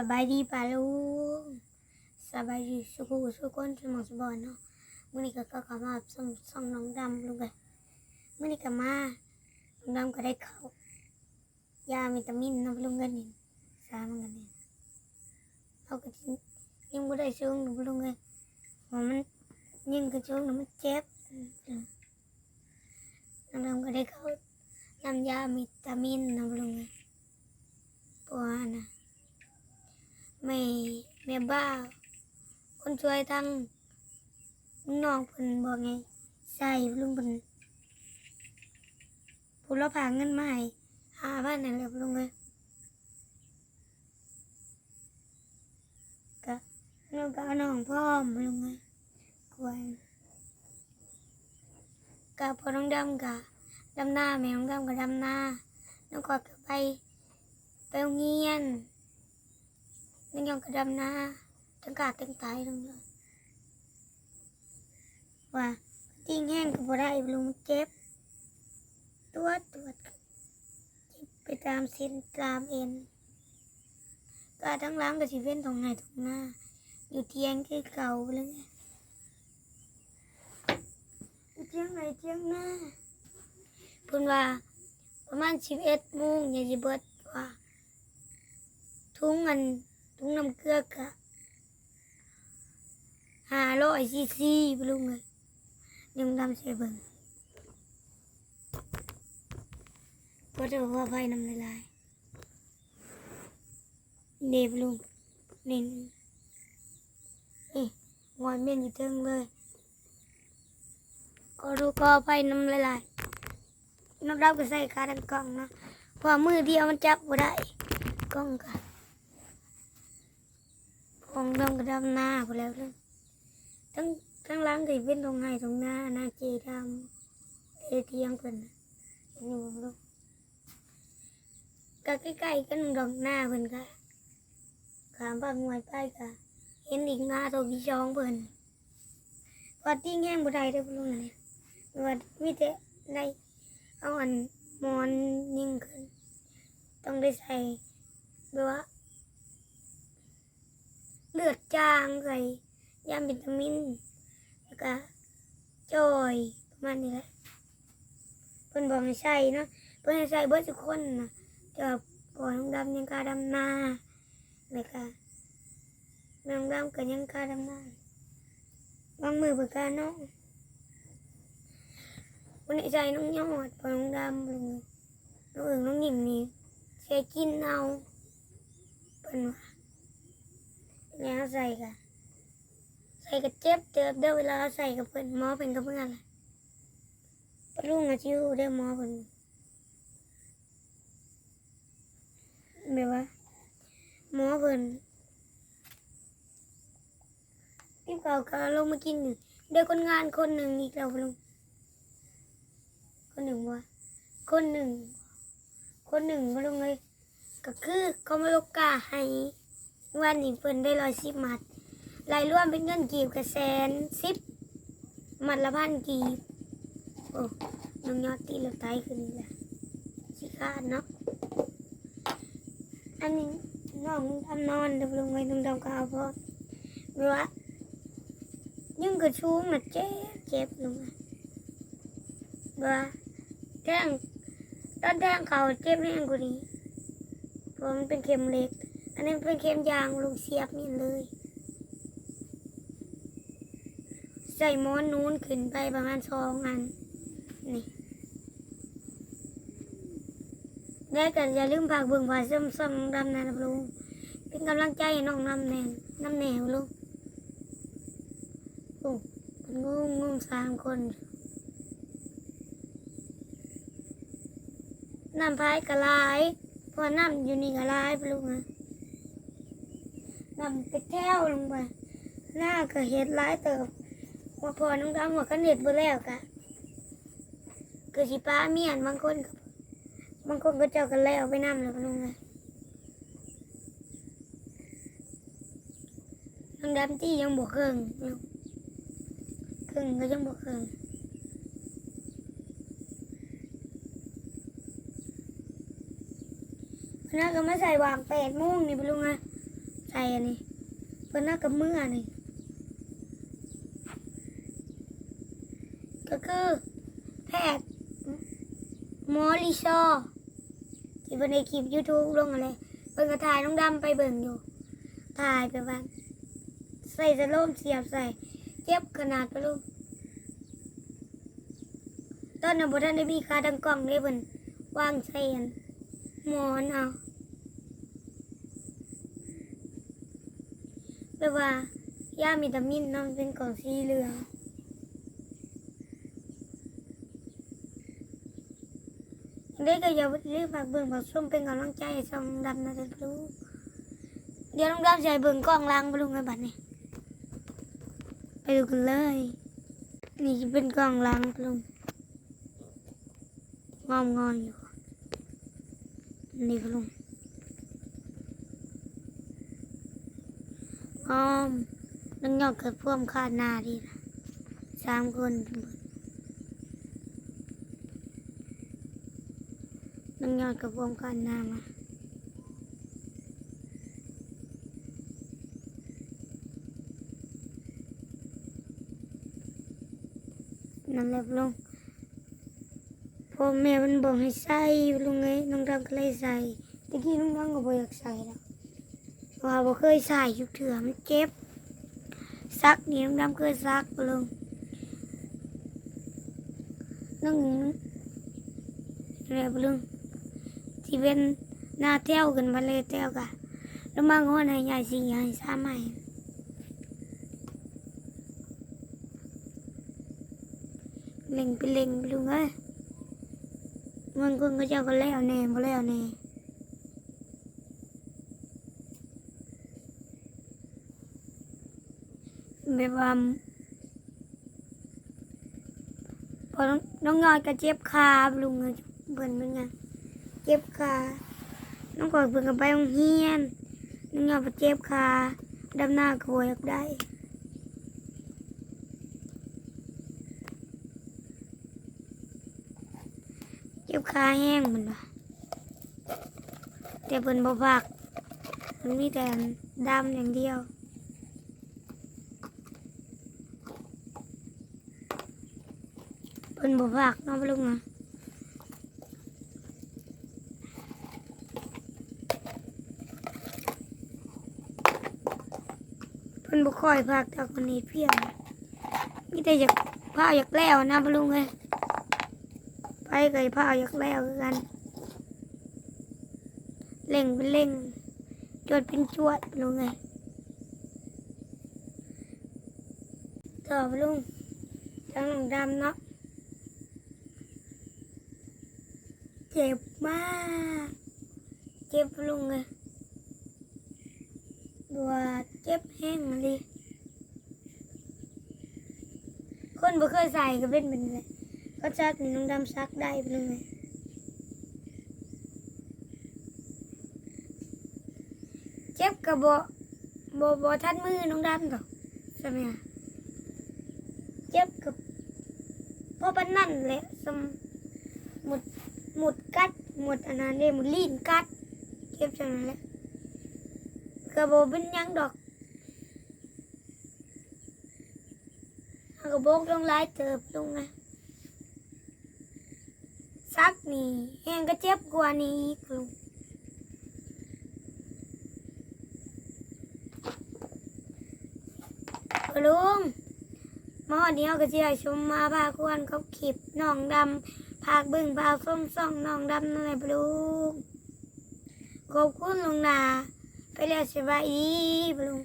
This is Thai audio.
สบายดีป่าลุงสบายดีสุขุสุขคนสมองสบอนเนาะมื่อนี้ก็ก็กลับมาส่งส่งน้องดำลุงเลยมื่อนี้ก็มาน้องดำก็ได้เขายาวิตามินเนาะลุงกันนี่สามกันนี่เอาก็ทิ้งยังไม่ได้ช่วงหนูลุงเลยเพรามันยังก็ช่วงหนูมันเจ็บน้องดำก็ได้เขาน้ำยาวิตามินเนาะลุงเลยปวดนะ ไม่แม่บ้า คนช่วยทั้งน้องเพิ่นบอกไงใส่ลุงเพิ่นผู้รับผาเงินมาให้หาบ้านนั่นแหละลุงเลยก็น้องก็เอน้องพ่อมลุงเลยกวนกับพอน้องดำกับดำหน้าแม่น้องดำกับดำหน้าน้องก็ก็ไปไปโรงเรียน มันยังกระดำนาตั้งกาตั้งตายลงเลยว่าติ้งแห้งก็บ่ได้ลุงมันเจ็บ ตัวตัวเจ็บไปตามเส้นตามเอ็นกาทั้งล้างก็สิเว้นตรงไหนตรงหน้า อยู่เทียงคือเก่าเลยไงอยู่เทียงไหนเทียงหน้าพิ่นว่าประมาณสิบเอ็ดโมงอย่าสิเบิดว่าทุ่งเงิน ทุ่งน้ำเกลือกะห้าร้อยซีซีบลุงเลยยังดำเสียเบิ่งก็จะว่าไฟน้ำละลายเดบลุงนี่นี่วอนเมียนอยู่เทิงเลย ก็ดูก็ไฟน้ำละลายน้ำดำก็ใส่ขาดันกล่องนะเพราะมือเดียวมันจับบ่ได้กล้องกัน ดำกระดำหน้าไปแล้วเลยทั้งทั้งล้างก็เป็นตรงไห้ตรงหน้าหน้าเจดำเอเทียงเพิ่นน่ะเห็นอยู่บ่ลูกก็ใกล้ๆกันดอกหน้าเพิ่นก็ขามบางหน่วยไปก็เห็นอีกหน้าตัวพี่ช้องเพิ่นว่าติ้งแห้งบ่ได้เด้อลูกนี่ว่ามีแต่ได้เอาอันมอนยิ่งขึ้น ต้องได้ใส่แบบว่า เลือดจางใส่ยาวิตามิน แล้วก็จอยประมาณนี้แหละเพิ่นบอกให้ใส่เนาะเพิ่นให้ใส่เบิดทุกคนนะจะปล่อยน้องดำยังกาดำนาแล้วก็น้องดำก็ยังกาดำนาบางมือเปิดการน้องวันนี้ใจน้องยอดปล่อยน้องดำลงน้องเอิงน้องหญิงนี่เสียกินเอาเพิ่นว่า แล้วใส่กะใส่กะเจ็บเจ็บเด้อเวลาใส่กับเพิ่อนหมอเป็นกับเพื่อนล่ะปลุงอาชิวเด้หมอเพิ่นแบบว่าหมอเพิ่นพี่เก่าก็ลงมากินเดี๋ยวคนงานคนหนึ่งอีกแล้วลุงคนหนึ่งว่าคนหนึ่ง คนหนึ่งมาลงเลยก็คือเขามาลกกาให้ วันนี้เพิ่นได้ร้อยสิบมัดรายรวมเป็นเงินกีบกับแสนสิบมัดละพันกีบ โอ้น้องยอดตีเราไตขึ้นละสิขาดเนาะ อันนี้น้องทำนอนเดี๋ยวลงไปตรงดำก็เอาพอเรือว่ายังกระชูงน่ะเจ็บเจ็บลงมาเรือว่าแทงตอนแทงเขาเจ็บแห้งกว่านี้เพราะมันเป็นเข็มเล็ก อันนี้เป็นเข็มยางลูกเสียบนี่เลย ใส่หมอนนู้นขึ้นไปประมาณสองอัน นี่แล้วก็อย่าลืมฝากเบิ่งว่าซ้ำซ้ำดำนะลุงเป็นกำลังใจให้น้องน้ำแนงน้ำแนวลูกโอ้เป็นงงงงสามคนน้ำพายกระลายพราะน้ำอยู่นี่กระลายไปลูกนะ นำไปแก้วลงไปหน้าก็เห็ดร้ายเติบว่าพอน้องดำหัวกันเห็ดบ่แล้วกะคือสิป้าเมียนบางคนก็บบางคนก็เจ้ากันแล้วไปนำแล้วก็ลงเลยน้องดำที่ยังบวกเครื่องลูกเครื่องก็ยังบวกเครื่องนักก็ไมาใส่วางแปดโมงนี่ไปลุงไง ส่อันนี้เพิ่นน่ากับเมื่อนี่ก็คือแพทย์หมอลิซอที่เพิ่นในคลิป YouTube ลงอะไรเพิ่นก็ถ่ายน้องดำไปเบิ่งอยู่ ถ่ายไปว่าใส่สะโลมเสียบใส่เจ็บขนาดไปลูกตอนนั้นบ่ทันได้มีคาดังกล้องเลยเพิ่นวางใส่อันหมอนเอา แปลว่าย่าวิตามินเนาะมันเป็นกล่องสีเหลืองเด็กก็อย่าลืมฝากเบิ่งฝากชมเป็นกำลังใจให้ช่องดนะจ๊ะลูกเดี๋ยวน้องดำจะให้เบิ่งกล้องล้างไปลุงไอ้บัดนี้ไปดูกันเลย นี่เป็นกล้องล้างไปลุงอมงอนอยู่นี่ไปลุ งงอมน้องยอดเกิดพ่วมคาดหน้าดีนะสามคนทั้งหมดน้องยอดกับวงการนามานั่นแหละลุงพ่อแม่มันบอกให้ใส่ลุงไงน้องดำก็เลยใส่ตะกี้น้องดำก็บ่อยากใส่แล้วเพราะ ว่าบ่เคยใส่ยุกเถื่อมันเจ็บ ซักนี่น้องดำเคยซักลงน้องอะไรบ่ลุงที่เป็นหน้าเที่ยวกันมาเลยเที่ยวกันแล้วมางอนให้ยายสิยายสามใหม่เล่งไปเล่งไปลุงเอ้ยมันก็เจ้าก็แล้วแน่บ่แล้วแน่ แบบว่าพอน้องงอยก็เจ็บขาลุงเอ้ยเบิ่นเป็นไงเจ็บขาน้องกอยเพิ่งกับไปโรงเรียนน้องยอมไปเจ็บขาดำหน้าก็บ่อยากได้เจ็บขาแห้งมันว่ะแต่เพิ่นบ่พักมันมีแต่ดำอย่างเดียว เพิ่นบ่พักน้องลุงนะเพิ่นบ่ค่อยพักจากคนนี้เพียงมีแต่อยากพาอยากแล้วนะพลุงเอ้ยไปก็พาอยากแล้วกันเล่งเป็นเล่งจวดเป็นจวดพลุงเอ้ยต่อพลุงทางหลังดำเนาะ เจ็บมาก เจ็บลุงเอ้ยบัวเจ็บแห้งเลยคนบ่เคยใส่ก็เป็นเป็นเลยก็ซักนี่น้องดำซักได้เป็นไงเจ็บกับบ่บ่บ่ทันมือน้องดำดอกใช่ไหมเจ็บกับพราะปันนั่นแหละสมหมดหมดกัด หมดอันนั้นเด้หมดลีนกัดเจ็บจังนั้นแหละกระโบเป็นยังดอกกระโบกลงหลายเติบลงไงซักนี่แห้งก็เจ็บกว่านี้อีกลุงลุงมาวันนี้เอากระเจียชมมาพาควรเขาขีบน้องดำ พากบึ้งพาส้มซ่องน้องดำนั่นแหละปลุงขอบคุณลุงนาไปแล้วสบายดีปลุง